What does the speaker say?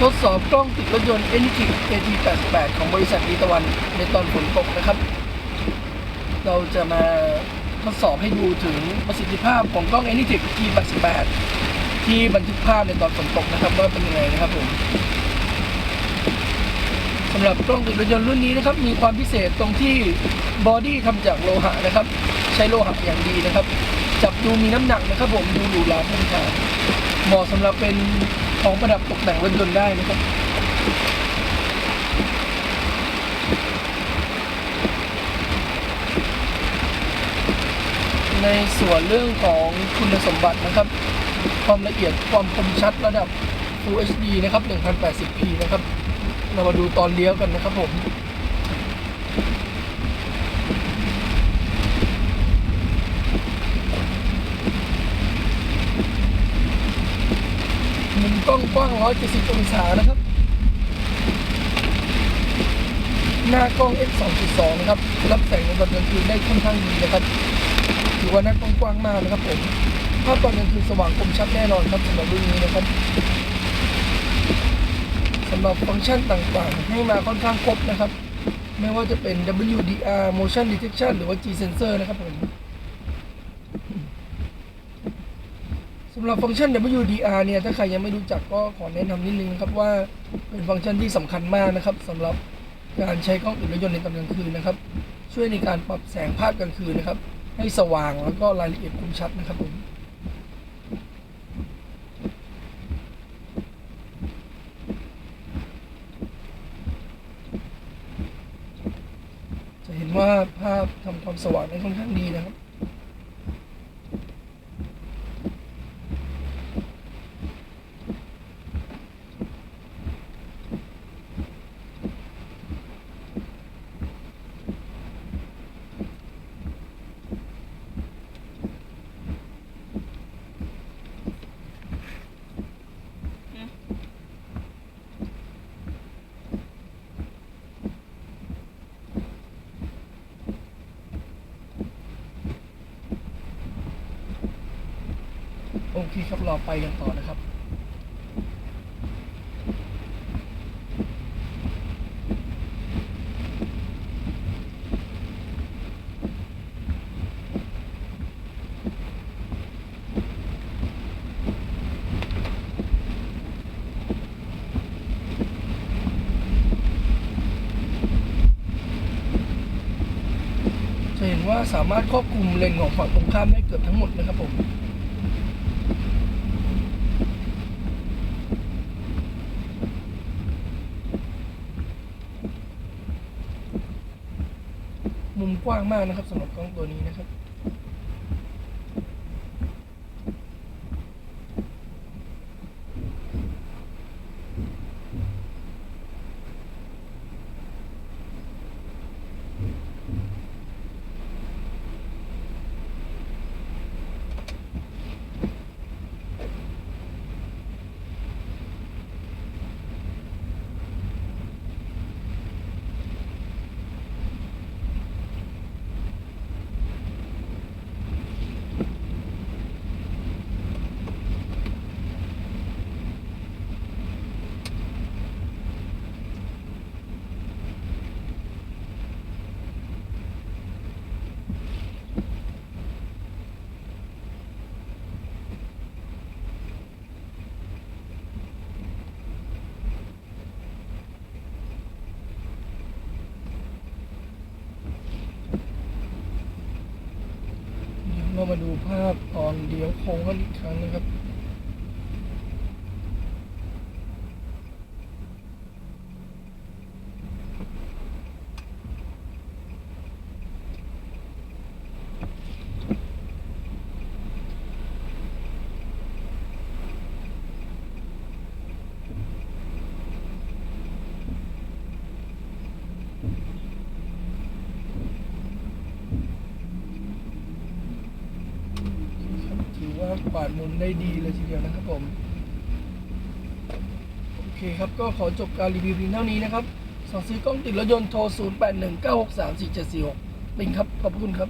ทดสอบกล้องติดรถยนต์ n อ AT88 ของบริษัทดีตะวันในตอนฝนตกนะครับ เราจะมาทดสอบให้ดูถึงประสิทธิภาพของกล้อง n อ G88 ที่บันทึกภาพในตอนฝนตกนะครับว่าเป็นยังไงนะครับผมสำหรับกล้องติดรถยนต์รุ่นนี้นะครับ มีความพิเศษตรงที่บอดี้ทำจากโลหะนะครับ ใช้โลหะอย่างดีนะครับ จับดูมีน้ำหนักนะครับผมดูหรูหราพุ่งทางเหมาะสำหรับเป็น ของประดับตกแต่งรถยนต์ได้นะครับในส่วนเรื่องของคุณสมบัตินะครับ ความละเอียดความคมชัดระดับ Full HD นะครับ 1080p นะครับ เรามาดูตอนเลี้ยวกันนะครับผม มุม กล้องกว้าง 170 องศานะครับ หน้ากล้อง f 2.2นะครับ รับแสงในตอนกลางคืนได้ค่อนข้างดีนะครับ ถือว่าหน้ากล้องกว้างมากนะครับผม ภาพตอนกลางคืนสว่างคมชัดแน่นอนครับสำหรับรุ่นนี้นะครับสำหรับฟังก์ชันต่างๆ ให้มาค่อนข้างครบนะครับ ไม่ว่าจะเป็น WDR motion detection หรือว่า G sensor นะครับผม สำหรับฟังก์ชัน WDR เนี่ย ถ้าใครยังไม่รู้จักก็ขอแนะนำนิดนึงครับว่าเป็นฟังก์ชันที่สำคัญมากนะครับสำหรับการใช้กล้องติดรถยนต์ในตอนกลางคืนนะครับ ช่วยในการปรับแสงภาพกลางคืนนะครับ ให้สว่างแล้วก็รายละเอียดคมชัดนะครับผมจะเห็นว่าภาพทำความสว่างได้ค่อนข้างดีนะครับ โอเคครับรอไปกันต่อนะครับจะเห็นว่าสามารถควบคุมเลนของฝั่งตรงข้ามได้เกือบทั้งหมดนะครับผม มุมกว้างมากนะครับสำหรับกล้องตัวนี้นะครับ เรามาดูภาพตอนเลี้ยวโค้งกันอีกครั้งนะครับ ปากวาดมุนได้ดีเลยทีเดียวนะครับผมโอเคครับก็ขอจบการรีวิวเพียงเท่านี้นะครับสั่งซื้อกล้องติดรถยนต์โทร 0819634746ลิงครับ ขอบคุณครับ